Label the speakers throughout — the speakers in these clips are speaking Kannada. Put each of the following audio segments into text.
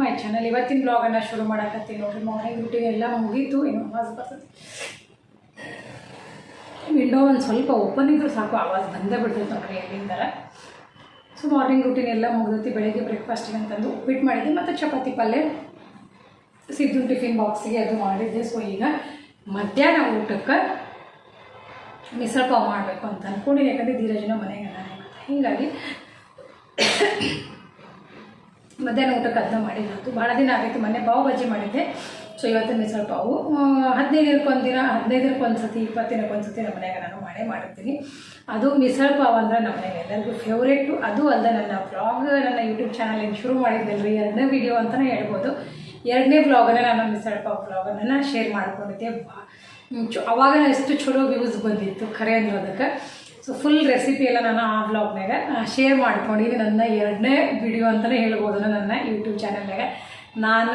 Speaker 1: ಮೈ ಚಾನಲ್ ಇವತ್ತಿನ ಬ್ಲಾಗನ್ನು ಶುರು ಮಾಡಕತ್ತೀನಿ ನೋಡಿರಿ. ಮಾರ್ನಿಂಗ್ ರೂಟೀನ್ ಎಲ್ಲ ಮುಗೀತು. ಏನು ಆವಾಜ್ ಬರ್ತದೆ. ವಿಂಡೋ ಒಂದು ಸ್ವಲ್ಪ ಓಪನ್ ಇದ್ರೂ ಸಾಕು. ಆವಾಜ್ ಬಂದೇ ಬಿಡ್ತೈತೆ ನೋಡ್ರಿ ಎಲ್ಲಿಂದರ. ಸೊ ಮಾರ್ನಿಂಗ್ ರೂಟೀನ್ ಎಲ್ಲ ಮುಗ್ದೈತಿ. ಬೆಳಗ್ಗೆ ಬ್ರೇಕ್ಫಾಸ್ಟಿಗೆ ಅಂತಂದು ಉಪ್ಪಿಟ್ಟು ಮಾಡಿದ್ದೆ ಮತ್ತು ಚಪಾತಿ ಪಲ್ಯ, ಸಿದ್ದು ಟಿಫಿನ್ ಬಾಕ್ಸಿಗೆ ಅದು ಮಾಡಿದ್ದೆ ಸೊ ಈಗ ಮಧ್ಯಾಹ್ನ ಊಟಕ್ಕೆ ಮಿಸಲ್ ಪಾವ್ ಮಾಡಬೇಕು ಅಂತ ಅಂದ್ಕೊಂಡಿನಿ ಯಾಕಂದರೆ ಧೀರಜನ ಮನೆಗೆ ಹೀಗಾಗಿ ಮಧ್ಯಾಹ್ನ ಊಟಕ್ಕೆ ಅದನ್ನ ಮಾಡಿರೋದು. ಭಾಳ ದಿನ ಆಗೈತೆ ಮೊನ್ನೆ ಪಾವ್ ಬಜ್ಜಿ ಮಾಡಿದ್ದೆ. ಸೊ ಇವತ್ತು ಮಿಸಲ್ ಪಾವು ಹದಿನೈದಕ್ಕೆ ಒಂದು ದಿನ, ಹದಿನೈದಕ್ಕೆ ಒಂದು ಸತಿ ಇಪ್ಪತ್ತು ದಿನಕ್ಕೆ ಒಂದು ಸತಿ ನಮ್ಮ ಮನೆಯಾಗ ನಾನು ಮಾಡೇ ಮಾಡಿರ್ತೀನಿ. ಅದು ಮಿಸಲ್ ಪಾವ್ ಅಂದ್ರೆ ನಮ್ಮ ಮನೆಗೆ ಎಲ್ಲರಿಗೂ ಫೇವ್ರೇಟು ಅದು ಅಲ್ಲದೆ ನನ್ನ ಬ್ಲಾಗ್ ನನ್ನ ಯೂಟ್ಯೂಬ್ ಚಾನಲ್ ಏನು ಶುರು ಮಾಡಿದ್ದಲ್ರಿ, ಎರಡನೇ ವಿಡಿಯೋ ಅಂತಲೇ ಹೇಳ್ಬೋದು. ಎರಡನೇ ವ್ಲಾಗನ್ನು ನಾನು ಮಿಸಲ್ ಪಾವ್ ಬ್ಲಾಗನ್ನು ಶೇರ್ ಮಾಡ್ಕೊಂಡಿದ್ದೆ. ಅವಾಗ ಎಷ್ಟು ಚಲೋ ವ್ಯೂಸ್ ಬಂದಿತ್ತು ಖರೆ ಅದಕ್ಕೆ ಸೊ ಫುಲ್ ರೆಸಿಪಿ ಎಲ್ಲ ನಾನು ಆ ವ್ಲಾಗ್ನಾಗ ಶೇರ್ ಮಾಡ್ಕೊಂಡಿದ್ದೆ ನನ್ನ ಎರಡನೇ ವಿಡಿಯೋ ಅಂತಲೇ ಹೇಳ್ಬೋದು ನನ್ನ ಯೂಟ್ಯೂಬ್ ಚಾನಲ್ನಾಗ ನಾನು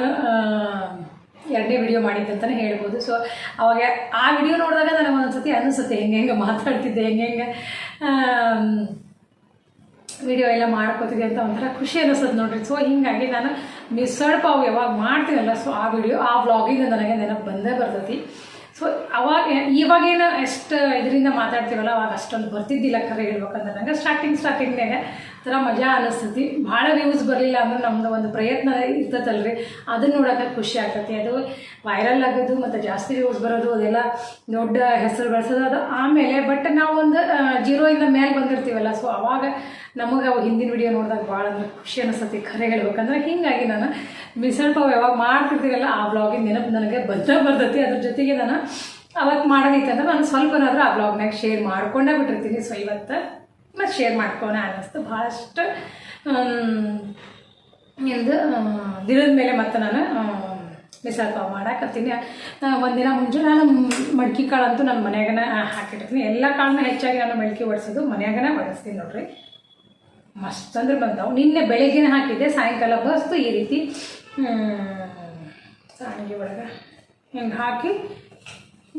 Speaker 1: ಎರಡನೇ ವಿಡಿಯೋ ಮಾಡಿದ್ದೆ ಅಂತಲೇ ಹೇಳ್ಬೋದು. ಸೊ ಅವಾಗ ಆ ವಿಡಿಯೋ ನೋಡಿದಾಗ ನನಗೆ ಒಂದೊಂದ್ಸತಿ ಅನಿಸುತ್ತೆ, ಹೆಂಗೆ ಹೆಂಗೆ ಮಾತಾಡ್ತಿದ್ದೆ, ಹೆಂಗೆ ವಿಡಿಯೋ ಎಲ್ಲ ಮಾಡ್ಕೋತಿದ್ದೆ ಅಂತ ಒಂಥರ ಖುಷಿ ಅನ್ನಿಸ್ತದೆ ನೋಡ್ರಿ. ಸೊ ಹೀಗಾಗಿ ನಾನು ಮಿಸಳ್ ಪಾವ್ ಯಾವಾಗ ಮಾಡ್ತೀನಲ್ಲ ಸೊ ಆ ವಿಡಿಯೋ ಆ ವ್ಲಾಗಿಂದ ನನಗೆ ನೆನಪು ಬಂದೇ ಬರ್ತೈತಿ. ಸೊ ಅವಾಗ ಇವಾಗೇನು ಎಷ್ಟು ಇದರಿಂದ ಮಾತಾಡ್ತೀವಲ್ಲ ಅವಾಗ ಅಷ್ಟೊಂದು ಬರ್ತಿದ್ದಿಲ್ಲ ಕರೆ ಹೇಳ್ಬೇಕಂದ್ರೆ ನಂಗೆ ಸ್ಟಾರ್ಟಿಂಗ್ ಸ್ಟಾರ್ಟಿಂಗ್ನಾಗ ಥರ ಮಜಾ ಅನ್ನಿಸ್ತೈತಿ ಭಾಳ ವ್ಯೂಸ್ ಬರಲಿಲ್ಲ ಅಂದ್ರೆ ನಮ್ದು ಒಂದು ಪ್ರಯತ್ನ ಇರ್ತೈತಲ್ರಿ. ಅದನ್ನು ನೋಡೋಕೆ ಖುಷಿ ಆಗ್ತೈತಿ. ಅದು ವೈರಲ್ ಆಗೋದು ಮತ್ತು ಜಾಸ್ತಿ ವ್ಯೂಸ್ ಬರೋದು, ಅದೆಲ್ಲ ದೊಡ್ಡ ಹೆಸರು ಬೆಳೆಸೋದು, ಅದು ಆಮೇಲೆ ಬಟ್ ನಾವು ಒಂದು ಜೀರೋಯಿಂದ ಮೇಲೆ ಬಂದಿರ್ತೀವಲ್ಲ ಸೊ ಅವಾಗ ನಮಗೆ ಅವು ಹಿಂದಿನ ವಿಡಿಯೋ ನೋಡಿದಾಗ ಭಾಳ ಅಂದ್ರೆ ಖುಷಿ ಅನಿಸ್ತೈತಿ. ಖರೆ ಹೇಳ್ಬೇಕಂದ್ರೆ ಹೀಗಾಗಿ ನಾನು ಮಿಸಲ್ ಪಾವ್ ಯಾವಾಗ ಮಾಡ್ತಿರ್ತೀವಲ್ಲ ಆ ಬ್ಲಾಗಿನ ನೆನಪು ನನಗೆ ಬಂದೇ ಬರ್ತೈತಿ. ಅದ್ರ ಜೊತೆಗೆ ನಾನು ಅವತ್ತು ಮಾಡೋದಿತ್ತಂದ್ರೆ ನಾನು ಸ್ವಲ್ಪನಾದರೂ ಆ ಬ್ಲಾಗ್ನಾಗ ಶೇರ್ ಮಾಡ್ಕೊಂಡೇ ಬಿಟ್ಟಿರ್ತೀನಿ. ಸೊ ಇವತ್ತು ಮತ್ತು ಶೇರ್ ಮಾಡ್ಕೋಣ ಅನ್ನಿಸ್ತು. ಭಾಳಷ್ಟು ಎಂದು ದಿನದ ಮೇಲೆ ಮತ್ತೆ ನಾನು ಮಿಸಾಲ್ ಪಾವ್ ಮಾಡಾಕತ್ತೀನಿ. ಒಂದಿನ ಮುಂಚೆ ನಾನು ಮಡ್ಕಿ ಕಾಳು ಅಂತೂ ನನ್ನ ಮನ್ಯಾಗನ ಹಾಕಿಟ್ಟಿರ್ತೀನಿ. ಎಲ್ಲ ಕಾಳನ್ನ ಹೆಚ್ಚಾಗಿ ನಾನು ಮಡ್ಕಿ ಒಡಿಸೋದು ಮನ್ಯಾಗನ ಬಳಸ್ತೀನಿ ನೋಡ್ರಿ. ಮಸ್ತ್ ಅಂದ್ರೆ ಬಂದವು. ನಿನ್ನೆ ಬೆಳಗ್ಗೆನೇ ಹಾಕಿದ್ದೆ, ಸಾಯಂಕಾಲ ಬಸ್ತು ಈ ರೀತಿ ಸಾಣಿಗೆ ಒಳಗೆ ಹಿಂಗೆ ಹಾಕಿ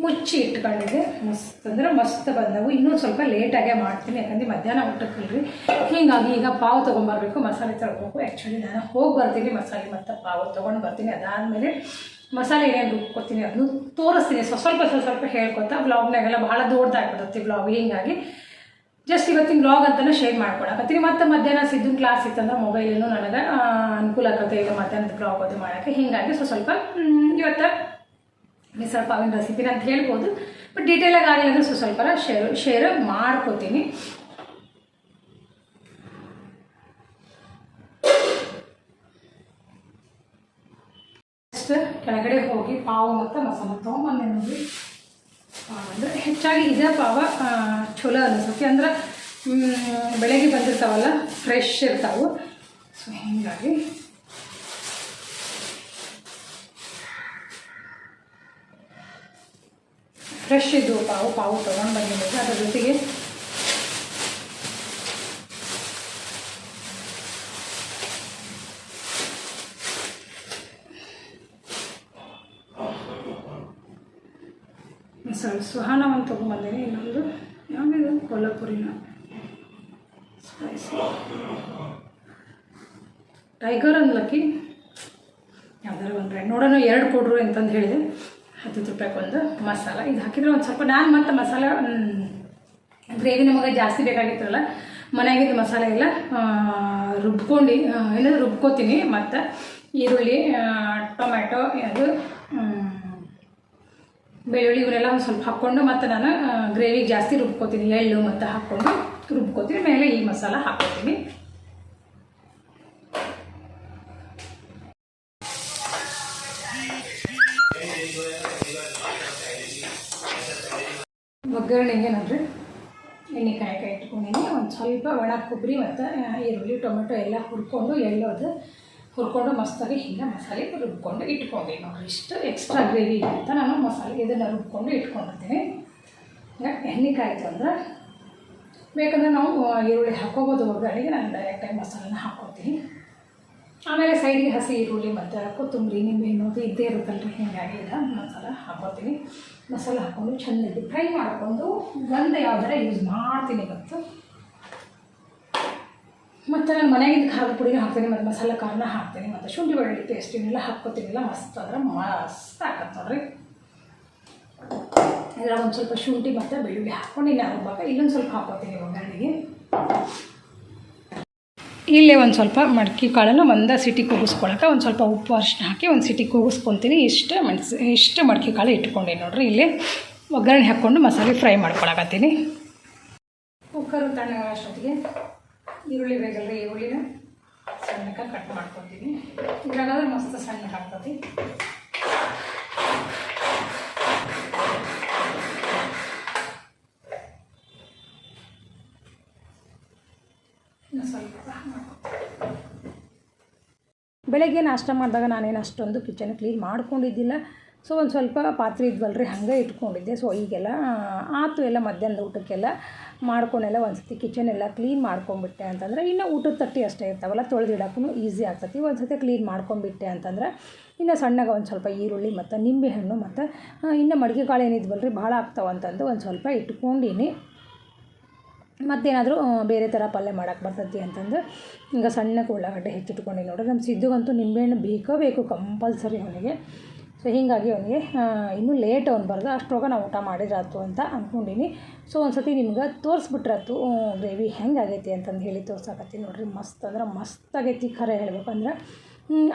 Speaker 1: ಮುಚ್ಚಿ ಇಟ್ಕೊಂಡಿದ್ದೆ. ಮಸ್ತ್ ಅಂದ್ರೆ ಮಸ್ತ್ ಬಂದವು. ಇನ್ನೂ ಸ್ವಲ್ಪ ಲೇಟಾಗೇ ಮಾಡ್ತೀನಿ, ಯಾಕಂದ್ರೆ ಮಧ್ಯಾಹ್ನ ಊಟಕ್ಕಲ್ರಿ. ಹೀಗಾಗಿ ಈಗ ಪಾವು ತೊಗೊಂಬರ್ಬೇಕು, ಮಸಾಲೆ ತಗೊಳ್ಬೇಕು ಆ್ಯಕ್ಚುಲಿ ನಾನು ಹೋಗಿ ಬರ್ತೀನಿ ಮಸಾಲೆ ಮತ್ತು ಪಾವು ತೊಗೊಂಡು ಬರ್ತೀನಿ. ಅದಾದಮೇಲೆ ಮಸಾಲೆ ಏನೇನು ರುಬ್ಕೊತೀನಿ ಅದನ್ನು ತೋರಿಸ್ತೀನಿ. ಸ್ವಲ್ಪ ಸ್ವಲ್ಪ ಸ್ವಲ್ಪ ಹೇಳ್ಕೊತಾ ಬ್ಲಾಗ್ನಾಗೆಲ್ಲ ಭಾಳ ದೊಡ್ಡದಾಗ್ಬಿಡುತ್ತೆ ಬ್ಲಾಗ್ ಹೀಗಾಗಿ ಜಸ್ಟ್ ಇವತ್ತಿನ ಬ್ಲಾಗ್ ಅಂತಲೇ ಶೇರ್ ಮಾಡ್ಕೊಳಕತ್ತೀನಿ ಮತ್ತು ಮಧ್ಯಾಹ್ನ ಸಿದ್ದು ಕ್ಲಾಸ್ ಇತ್ತಂದ್ರೆ ಮೊಬೈಲೂ ನನಗೆ ಅನುಕೂಲ ಆಗುತ್ತೆ ಈಗ ಮಧ್ಯಾಹ್ನದ ಬ್ಲಾಗ್ ಅದು ಮಾಡೋಕ್ಕೆ. ಹೀಗಾಗಿ ಸೊ ಸ್ವಲ್ಪ ಇವತ್ತು ಮಿಸಲ್ ಪಾವಿನ ರೆಸಿಪಿನ ಅಂತ ಹೇಳ್ಬೋದು ಬಟ್ ಡೀಟೇಲಾಗಿ ಅಂದರೆ ಸೊ ಸ್ವಲ್ಪ ಶೇರ್ ಶೇರ್ ಮಾಡ್ಕೋತೀನಿ. ಕೆಳಗಡೆ ಹೋಗಿ ಪಾವು ಮತ್ತು ಮಸಾಲೆ ತೊಗೊಂಬಂದೆ ನೋಡಿ. ಅಂದ್ರೆ ಹೆಚ್ಚಾಗಿ ಇದೇ ಪಾವ ಚಲೋ ಅನಿಸುತ್ತೆ. ಅಂದ್ರೆ ಬೆಳಗ್ಗೆ ಬಂದಿರ್ತಾವಲ್ಲ ಫ್ರೆಶ್ ಇರ್ತಾವೆ. ಸೊ ಹೀಗಾಗಿ ಫ್ರೆಶ್ ಇದು ಪಾವು ಪಾವು ತೊಗೊಂಡು ಬಂದಿದ್ದೀವಿ ಅದರ ಜೊತೆಗೆ ಸರ್ ಸುಹಾನ ಒಂದು ಇನ್ನೊಂದು ಯಾವುದಿದೆ? ಕೊಲ್ಲಾಪುರಿನ ಸ್ಪೈಸಿ ಟೈಗರ್ ಅನ್ಲಕ್ಕಿ ಯಾವ್ದಾರ ಒಂದು ಬ್ರ್ಯಾಂಡ್ ನೋಡೋಣ, ಎರಡು ಕೊಡ್ರು ಅಂತಂದು ಹೇಳಿದೆ. ಹತ್ತು ರೂಪಾಯಿಗೆ ಒಂದು ಮಸಾಲ. ಇದು ಹಾಕಿದ್ರೆ ಒಂದು ಸ್ವಲ್ಪ ನಾನು ಮತ್ತು ಮಸಾಲ ಗ್ರೇವಿ ನಮಗೆ ಜಾಸ್ತಿ ಬೇಕಾಗಿತ್ತಲ್ಲ ಮನೆಯಾಗಿದ್ದು ಮಸಾಲೆ ಎಲ್ಲ ರುಬ್ಕೊಂಡು ಏನಾದ್ರು ರುಬ್ಕೋತೀನಿ. ಮತ್ತು ಈರುಳ್ಳಿ ಟೊಮ್ಯಾಟೊ, ಅದು ಬೆಳ್ಳುಳ್ಳಿ ಇವನ್ನೆಲ್ಲ ಒಂದು ಸ್ವಲ್ಪ ಹಾಕ್ಕೊಂಡು ಮತ್ತು ನಾನು ಗ್ರೇವಿಗೆ ಜಾಸ್ತಿ ರುಬ್ಕೋತೀನಿ. ಎಳ್ಳು ಮತ್ತು ಹಾಕ್ಕೊಂಡು ರುಬ್ಕೋತೀನಿ. ಮೇಲೆ ಈ ಮಸಾಲ ಹಾಕ್ಕೋತೀನಿ. ಒಗ್ಗರಣೆಗೆ ನೋಡ್ರಿ ಎಣ್ಣೆ ಕಾಯಿ ಇಟ್ಕೊಂಡಿನಿ. ಒಂದು ಸ್ವಲ್ಪ ಒಣ ಕೊಬ್ಬರಿ ಮತ್ತು ಈರುಳ್ಳಿ, ಟೊಮೆಟೊ ಎಲ್ಲ ಹುರ್ಕೊಂಡು ಎಳ್ಳೋದು ಹುರ್ಕೊಂಡು ಮಸ್ತಾಗಿ ಹಿಂಗೆ ಮಸಾಲೆ ರುಬ್ಕೊಂಡು ಇಟ್ಕೊಂಡೆ ನೋಡ್ರಿ. ಇಷ್ಟು ಎಕ್ಸ್ಟ್ರಾ ಗ್ರೇವಿ ಅಂತ ನಾನು ಮಸಾಲೆ ಇದನ್ನು ರುಬ್ಕೊಂಡು ಇಟ್ಕೊಂಡಿರ್ತೀನಿ. ಎಣ್ಣೆ ಕಾಯಿತು ಅಂದ್ರೆ ಬೇಕಂದ್ರೆ ನಾವು ಈರುಳ್ಳಿ ಹಾಕೋಬೋದು. ಒಗ್ಗರಣೆಗೆ ನಾನು ಡೈರೆಕ್ಟಾಗಿ ಮಸಾಲೆನ ಹಾಕೋತೀನಿ. ಆಮೇಲೆ ಸೈಡಿಗೆ ಹಸಿ ಈರುಳ್ಳಿ ಮತ್ತು ಕೊತ್ತಂಬರಿ, ನಿಂಬೆ ಅದು ಇದ್ದೇ ಇರುತ್ತಲ್ರಿ. ಹೀಗಾಗಿ ಇಲ್ಲ ಮಸಾಲ ಹಾಕ್ಕೊತೀನಿ ಮಸಾಲ ಹಾಕ್ಕೊಂಡು ಚೆನ್ನಾಗಿ ಫ್ರೈ ಮಾಡಿಕೊಂಡು ಒಂದು ಥರ ಯೂಸ್ ಮಾಡ್ತೀನಿ ಇವತ್ತು. ಮತ್ತು ನಾನು ಮನೆಗಿಂದ ಖಾರದ ಪುಡಿನ ಹಾಕ್ತೀನಿ, ಮತ್ತು ಮಸಾಲೆ ಖಾರನ ಹಾಕ್ತೀನಿ, ಮತ್ತು ಶುಂಠಿ ಬೆಳ್ಳುಳ್ಳಿ ಪೇಸ್ಟ್ ಇವನ್ನೆಲ್ಲ ಹಾಕ್ಕೋತೀನಿಲ್ಲ, ಮಸ್ತ್ ಆದರೆ ಮಸ್ತ್ ಆಗತ್ತೆ ನೋಡ್ರಿ. ಇದ್ರಾಗ ಒಂದು ಸ್ವಲ್ಪ ಶುಂಠಿ ಮತ್ತು ಬೆಳ್ಳುಳ್ಳಿ ಹಾಕ್ಕೊಂಡು ಇನ್ನು ಹಾಕ್ಬೇಕು ಇಲ್ಲೊಂದು ಸ್ವಲ್ಪ ಹಾಕ್ಕೋತೀನಿ ಒಗ್ಗರಣೆಗೆ. ಇಲ್ಲೇ ಒಂದು ಸ್ವಲ್ಪ ಮಡಕೆ ಕಾಳನ್ನು ಒಂದು ಸಿಟಿ ಕೂಗಿಸ್ಕೊಳಕ್ಕೆ ಒಂದು ಸ್ವಲ್ಪ ಉಪ್ಪು ಅರಿಶಿನ ಹಾಕಿ ಒಂದು ಸಿಟಿ ಕೂಗಿಸ್ಕೊತೀನಿ. ಇಷ್ಟು ಮೆಣಸು, ಇಷ್ಟು ಮಡಕೆ ಕಾಳು ಇಟ್ಕೊಂಡೆ ನೋಡಿರಿ ಇಲ್ಲಿ. ಒಗ್ಗರಣೆ ಹಾಕ್ಕೊಂಡು ಮಸಾಲೆ ಫ್ರೈ ಮಾಡ್ಕೊಳಕತ್ತೀನಿ. ಕುಕ್ಕರು ತಣ್ಣ ಅಷ್ಟೊತ್ತಿಗೆ ಈರುಳ್ಳಿ ಬೇಕಲ್ಲ ಈರುಳ್ಳಿನ ಸಣ್ಣಕ್ಕೆ ಕಟ್ ಮಾಡ್ಕೊತೀನಿ ಇದ್ರಾಗಾದ್ರೆ ಮಸ್ತ್ ಸಣ್ಣ ಆಗ್ತದೆ ಸ್ವಲ್ಪ ಬೆಳಗ್ಗೆ ನಾಷ್ಟ ಮಾಡಿದಾಗ ನಾನೇನು ಅಷ್ಟೊಂದು ಕಿಚನ್ ಕ್ಲೀನ್ ಮಾಡ್ಕೊಂಡಿದ್ದಿಲ್ಲ. ಸೊ ಒಂದು ಸ್ವಲ್ಪ ಪಾತ್ರೆ ಇದ್ವಲ್ರಿ, ಹಂಗೆ ಇಟ್ಕೊಂಡಿದ್ದೆ. ಸೊ ಈಗೆಲ್ಲ ಆತು ಎಲ್ಲ ಮಧ್ಯಾಹ್ನದ ಊಟಕ್ಕೆಲ್ಲ ಮಾಡ್ಕೊಂಡೆಲ್ಲ ಒಂದು ಸತಿ ಕಿಚನ್ ಎಲ್ಲ ಕ್ಲೀನ್ ಮಾಡ್ಕೊಂಬಿಟ್ಟೆ ಅಂತಂದ್ರೆ, ಇನ್ನು ಊಟದ ತಟ್ಟಿ ಅಷ್ಟೇ ಇರ್ತಾವಲ್ಲ ತೊಳೆದಿಡಕ್ಕೂ ಈಸಿ ಆಗ್ತತಿ. ಒಂದು ಸತಿ ಕ್ಲೀನ್ ಮಾಡ್ಕೊಂಬಿಟ್ಟೆ ಅಂತಂದ್ರೆ, ಇನ್ನು ಸಣ್ಣಗೆ ಒಂದು ಸ್ವಲ್ಪ ಈರುಳ್ಳಿ ಮತ್ತು ನಿಂಬೆಹಣ್ಣು ಮತ್ತು ಇನ್ನು ಮಡಿಕೆ ಕಾಳು ಏನಿದ್ವಲ್ರಿ ಭಾಳ ಆಗ್ತಾವಂತಂದು ಒಂದು ಸ್ವಲ್ಪ ಇಟ್ಕೊಂಡೀನಿ. ಮತ್ತೇನಾದರೂ ಬೇರೆ ಥರ ಪಲ್ಯ ಮಾಡೋಕೆ ಬರ್ತೈತಿ ಅಂತಂದು ಈಗ ಸಣ್ಣಕ್ಕೆ ಉಳ್ಳಾಗಡ್ಡೆ ಹೆಚ್ಚಿಟ್ಕೊಂಡು ನೋಡಿ ನಮ್ಮ ಸಿದ್ದುಗಂತೂ ನಿಂಬೆಹಣ್ಣು ಬೇಕೇ ಬೇಕು ಕಂಪಲ್ಸರಿ ಅವನಿಗೆ. ಸೊ ಹೀಗಾಗಿ ಅವನಿಗೆ ಇನ್ನೂ ಲೇಟ್ ಅವ್ನು ಬರೋದು ಅಷ್ಟೊಳಗೆ ನಾವು ಊಟ ಮಾಡಿದ್ರಾತು ಅಂತ ಅಂದ್ಕೊಂಡೀನಿ ಸೊ ಒಂದು ಸತಿ ನಿಮ್ಗೆ ತೋರಿಸ್ಬಿಟ್ರಾತು ಗ್ರೇವಿ ಹೆಂಗೆ ಆಗೈತಿ ಅಂತಂದು ಹೇಳಿ ತೋರ್ಸಕತ್ತೀನಿ ನೋಡಿರಿ. ಮಸ್ತ್ ಅಂದ್ರೆ ಮಸ್ತ್ ಆಗೈತಿ ಖರೆ ಹೇಳ್ಬೇಕಂದ್ರೆ.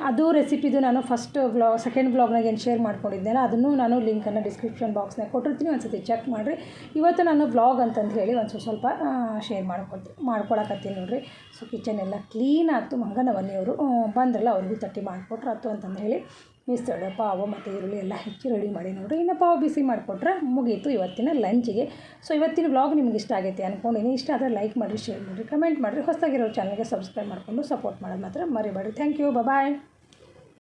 Speaker 1: ಅದು ರೆಸಿಪಿದು ನಾನು ಫಸ್ಟ್ ಬ್ಲಾಗ್ ಸೆಕೆಂಡ್ ವ್ಲಾಗ್ನಾಗ ಏನು ಶೇರ್ ಮಾಡ್ಕೊಂಡಿದ್ದೆನಲ್ಲ ಅದನ್ನು ನಾನು ಲಿಂಕನ್ನು ಡಿಸ್ಕ್ರಿಪ್ಷನ್ ಬಾಕ್ಸ್ನಾಗ ಕೊಟ್ಟಿರ್ತೀನಿ ಒಂದು ಸತಿ ಚೆಕ್ ಮಾಡಿರಿ. ಇವತ್ತು ನಾನು ವ್ಲಾಗ್ ಅಂತಂದು ಹೇಳಿ ಒಂದು ಸ್ವಲ್ಪ ಶೇರ್ ಮಾಡ್ಕೊಳ್ತೀನಿ ಮಾಡ್ಕೊಳಕತ್ತೀನಿ ನೋಡಿರಿ. ಸೊ ಕಿಚನ್ ಎಲ್ಲ ಕ್ಲೀನ್ ಆಯ್ತು. ಮಂಗನ ಮನೆಯವರು ಬಂದ್ರಲ್ಲ, ಅವ್ರಿಗೂ ತಟ್ಟಿ ಮಾಡಿಕೊಟ್ರಾತು ಅಂತಂದು ಹೇಳಿ. ಮಿಸ್ತಳೆ ಪಾವು ಮತ್ತು ಈರುಳ್ಳಿ ಎಲ್ಲ ಹೆಚ್ಚಿ ರೆಡಿ ಮಾಡಿ ನೋಡಿರಿ. ಇನ್ನು ಪಾವು ಬಿಸಿ ಮಾಡಿಕೊಟ್ರೆ ಮುಗೀತು ಇವತ್ತಿನ ಲಂಚಿಗೆ ಸೊ ಇವತ್ತಿನ ವ್ಲಾಗ್ ನಿಮ್ಗೆ ಇಷ್ಟ ಆಗೈತೆ ಅಂದ್ಕೊಂಡಿನಿ ಇಷ್ಟ ಆದರೆ ಲೈಕ್ ಮಾಡಿರಿ ಶೇರ್ ಮಾಡಿರಿ ಕಮೆಂಟ್ ಮಾಡಿರಿ ಹೊಸದಾಗಿರೋ ಚಾನಲ್ಗೆ ಸಬ್ಸ್ಕ್ರೈಬ್ ಮಾಡಿಕೊಂಡು ಸಪೋರ್ಟ್ ಮಾಡೋದು ಮಾತ್ರ ಮರಿಬೇಡಿ ಥ್ಯಾಂಕ್ ಯು ಬಾಯ್